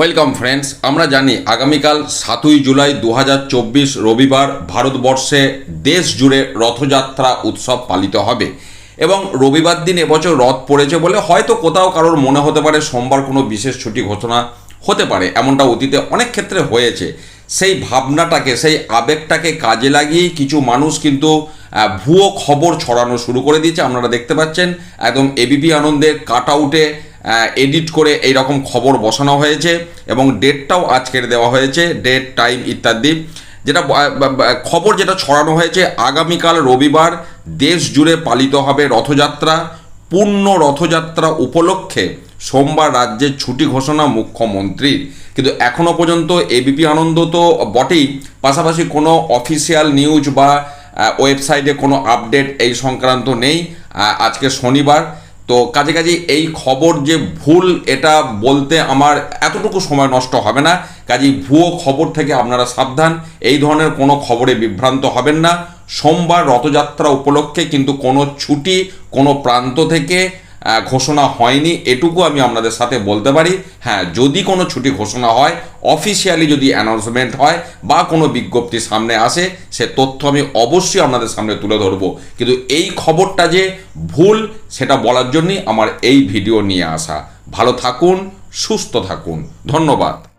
Welcome friends আমরা জানি আগামীকাল সাতই জুলাই দু হাজার চব্বিশ রবিবার ভারতবর্ষে দেশ জুড়ে রথযাত্রা উৎসব পালিত হবে। এবং রবিবার দিন এবছর রথ পড়েছে বলে হয়তো কোথাও কারোর মনে হতে পারে, সোমবার কোনো বিশেষ ছুটি ঘোষণা হতে পারে। এমনটা অতীতে অনেক ক্ষেত্রে হয়েছে। সেই ভাবনাটাকে, সেই আবেগটাকে কাজে লাগিয়েই কিছু মানুষ কিন্তু ভুয়ো খবর ছড়ানো শুরু করে দিয়েছে। আপনারা দেখতে পাচ্ছেন, একদম এবিপি আনন্দের কাট আউটে এডিট করে এই রকম খবর বসানো হয়েছে এবং ডেটটাও আজকের দেওয়া হয়েছে ডেট টাইম ইত্যাদি। যেটা খবর যেটা ছড়ানো হয়েছে, আগামীকাল রবিবার দেশ জুড়ে পালিত হবে রথযাত্রা। পূর্ণ রথযাত্রা উপলক্ষে সোমবার রাজ্যের ছুটি ঘোষণা মুখ্যমন্ত্রীর। কিন্তু এখনও পর্যন্ত এবিপি আনন্দ তো বটেই। পাশাপাশি কোনো অফিসিয়াল নিউজ বা ওয়েবসাইটে কোনো আপডেট এই সংক্রান্ত নেই। আজকে শনিবার। তো কাজে কাজে এই খবর যে ভুল, এটা বলতে আমার এতটুকু সময় নষ্ট হবে না। কাজেই ভুয়ো খবর থেকে আপনারা সাবধান। এই ধরনের কোনো খবরে বিভ্রান্ত হবেন না। সোমবার রথযাত্রা উপলক্ষে কিন্তু কোনো ছুটি কোনো প্রান্ত থেকে ঘোষণা হয়নি, এটুকু আমি আপনাদের সাথে বলতে পারি। হ্যাঁ যদি কোনো ছুটি ঘোষণা হয় অফিসিয়ালি যদি অ্যানাউন্সমেন্ট হয় বা কোনো বিজ্ঞপ্তি সামনে আসে, সে তথ্য আমি অবশ্যই আপনাদের সামনে তুলে ধরবো। কিন্তু এই খবরটা যে ভুল, সেটা বলার জন্যই আমার এই ভিডিও নিয়ে আসা। ভালো থাকুন, সুস্থ থাকুন। ধন্যবাদ।